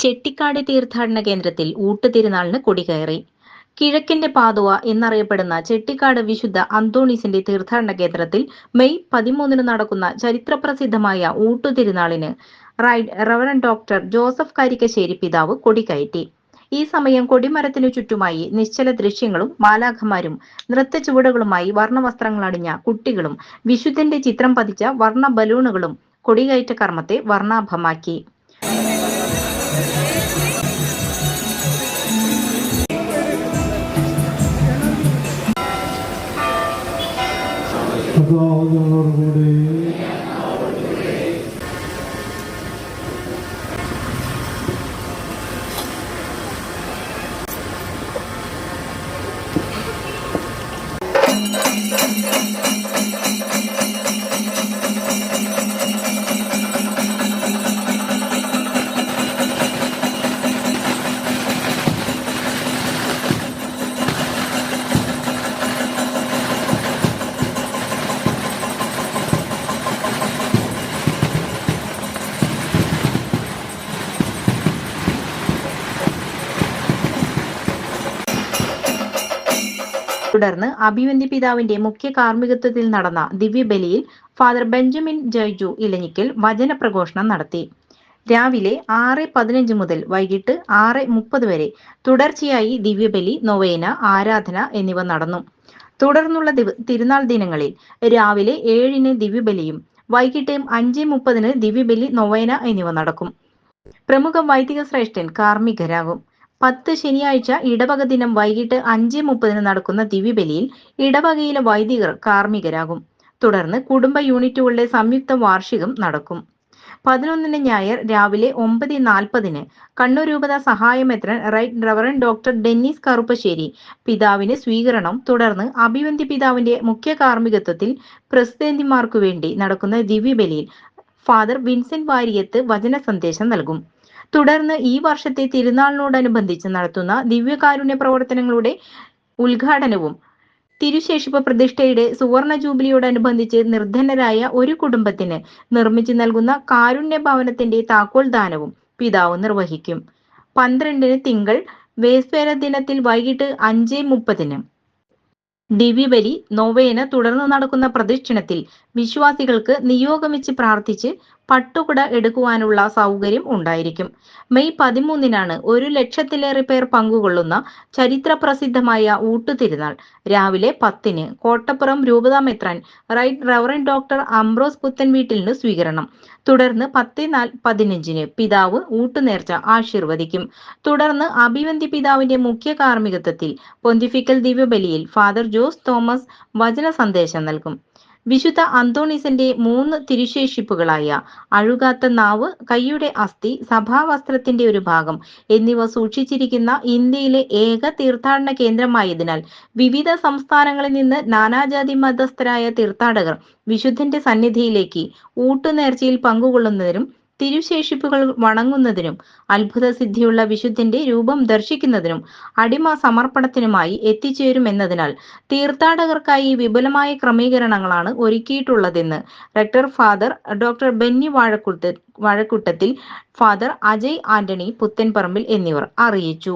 ചെട്ടിക്കാട് തീർത്ഥാടന കേന്ദ്രത്തിൽ ഊട്ടുതിരുനാളിന് കൊടികയറി. കിഴക്കിന്റെ പാതുവ എന്നറിയപ്പെടുന്ന ചെട്ടിക്കാട് വിശുദ്ധ അന്തോണീസിന്റെ തീർത്ഥാടന കേന്ദ്രത്തിൽ മെയ് പതിമൂന്നിന് നടക്കുന്ന ചരിത്രപ്രസിദ്ധമായ ഊട്ടുതിരുനാളിന് right reverend doctor Joseph Karikkassery പിതാവ് കൊടികയറ്റി. ഈ സമയം കൊടിമരത്തിനു ചുറ്റുമായി നിശ്ചല ദൃശ്യങ്ങളും മാലാഖമാരും നൃത്ത ചുവടുകളുമായി വർണവസ്ത്രങ്ങൾ അണിഞ്ഞ കുട്ടികളും വിശുദ്ധന്റെ ചിത്രം പതിച്ച വർണ ബലൂണുകളും കൊടികയറ്റ കർമ്മത്തെ വർണാഭമാക്കി. அதாவது உணர்வோடு തുടർന്ന് അഭിവന്തി പിതാവിന്റെ മുഖ്യ കാർമ്മികത്വത്തിൽ നടന്ന ദിവ്യബലിയിൽ ഫാദർ ബെഞ്ചമിൻ ജയ്ജു ഇലഞ്ഞിക്കൽ വചന പ്രഘോഷണം നടത്തി. രാവിലെ ആറ് പതിനഞ്ച് മുതൽ വൈകിട്ട് ആറ് മുപ്പത് വരെ തുടർച്ചയായി ദിവ്യബലി നൊവേന ആരാധന എന്നിവ നടന്നു. തുടർന്നുള്ള തിരുനാൾ ദിനങ്ങളിൽ രാവിലെ ഏഴിന് ദിവ്യബലിയും വൈകിട്ട് അഞ്ച് മുപ്പതിന് ദിവ്യബലി നൊവേന എന്നിവ നടക്കും. പ്രമുഖ വൈദിക ശ്രേഷ്ഠൻ കാർമ്മികരാകും. പത്ത് ശനിയാഴ്ച ഇടവക ദിനം വൈകിട്ട് അഞ്ച് മുപ്പതിന് നടക്കുന്ന ദിവ്യബലിയിൽ ഇടവകയിലെ വൈദികർ കാർമ്മികരാകും. തുടർന്ന് കുടുംബ യൂണിറ്റുകളുടെ സംയുക്ത വാർഷികം നടക്കും. പതിനൊന്നിന് ഞായർ രാവിലെ ഒമ്പത് നാൽപ്പതിന് കണ്ണൂർ രൂപത സഹായമെത്രൻ right reverend doctor Dennis Karuppassery പിതാവിന് സ്വീകരണം തുടർന്ന് അഭിവന്തി പിതാവിന്റെ മുഖ്യ കാർമ്മികത്വത്തിൽ പ്രസിദ്ധന്തിമാർക്കു വേണ്ടി നടക്കുന്ന ദിവ്യബലിയിൽ ഫാദർ വിൻസെന്റ് വാരിയത്ത് വചന സന്ദേശം നൽകും. തുടർന്ന് ഈ വർഷത്തെ തിരുനാളിനോടനുബന്ധിച്ച് നടത്തുന്ന ദിവ്യകാരുണ്യ പ്രവർത്തനങ്ങളുടെ ഉദ്ഘാടനവും തിരുശേഷിപ്പ് പ്രതിഷ്ഠയുടെ സുവർണ ജൂബിലിയോടനുബന്ധിച്ച് നിർധനരായ ഒരു കുടുംബത്തിന് നിർമ്മിച്ചു നൽകുന്ന കാരുണ്യ ഭവനത്തിന്റെ താക്കോൽ ദാനവും പിതാവ് നിർവഹിക്കും. പന്ത്രണ്ടിന് തിങ്കൾ വേസ്പേര ദിനത്തിൽ വൈകിട്ട് അഞ്ച് മുപ്പതിന്. ദിവ്യബലി നോവേന തുടർന്ന് നടക്കുന്ന പ്രദക്ഷിണത്തിൽ വിശ്വാസികൾക്ക് നിയോഗമിച്ച് പ്രാർത്ഥിച്ച് പട്ടുകുട എടുക്കുവാനുള്ള സൗകര്യം ഉണ്ടായിരിക്കും. മെയ് പതിമൂന്നിനാണ് ഒരു ലക്ഷത്തിലേറെ പേർ പങ്കുകൊള്ളുന്ന ചരിത്ര പ്രസിദ്ധമായ ഊട്ടുതിരുനാൾ. രാവിലെ പത്തിന് Kottappuram രൂപതാമെത്രാൻ right reverend doctor Ambrose Puthenveettil വീട്ടിലിന് സ്വീകരണം. തുടർന്ന് പത്ത് നാൽ പതിനഞ്ചിന് പിതാവ് ഊട്ടുനേർച്ച ആശീർവദിക്കും. തുടർന്ന് അഭിവന്തി പിതാവിന്റെ മുഖ്യ കാർമ്മികത്വത്തിൽ പൊന്തിഫിക്കൽ ദിവ്യബലിയിൽ ഫാദർ ജോസ് തോമസ് വചന സന്ദേശം നൽകും. വിശുദ്ധ അന്തോണീസിന്റെ മൂന്ന് തിരുശേഷിപ്പുകളായ അഴുകാത്ത നാവ് കൈയുടെ അസ്ഥി സഭാവസ്ത്രത്തിന്റെ ഒരു ഭാഗം എന്നിവ സൂക്ഷിച്ചിരിക്കുന്ന ഇന്ത്യയിലെ ഏക തീർത്ഥാടന കേന്ദ്രമായതിനാൽ വിവിധ സംസ്ഥാനങ്ങളിൽ നിന്ന് നാനാജാതി മതസ്ഥരായ തീർത്ഥാടകർ വിശുദ്ധന്റെ സന്നിധിയിലേക്ക് ഊട്ടുനേർച്ചയിൽ പങ്കുകൊള്ളുന്നതിനും തിരുശേഷിപ്പുകൾ വണങ്ങുന്നതിനും അത്ഭുത സിദ്ധിയുള്ള വിശുദ്ധന്റെ രൂപം ദർശിക്കുന്നതിനും അടിമ സമർപ്പണത്തിനുമായി എത്തിച്ചേരുമെന്നതിനാൽ തീർത്ഥാടകർക്കായി വിപുലമായ ക്രമീകരണങ്ങളാണ് ഒരുക്കിയിട്ടുള്ളതെന്ന് rector father doctor Benny Vazhakkutta Vazhakkuttathil father Ajay Antony Puthenparambil എന്നിവർ അറിയിച്ചു.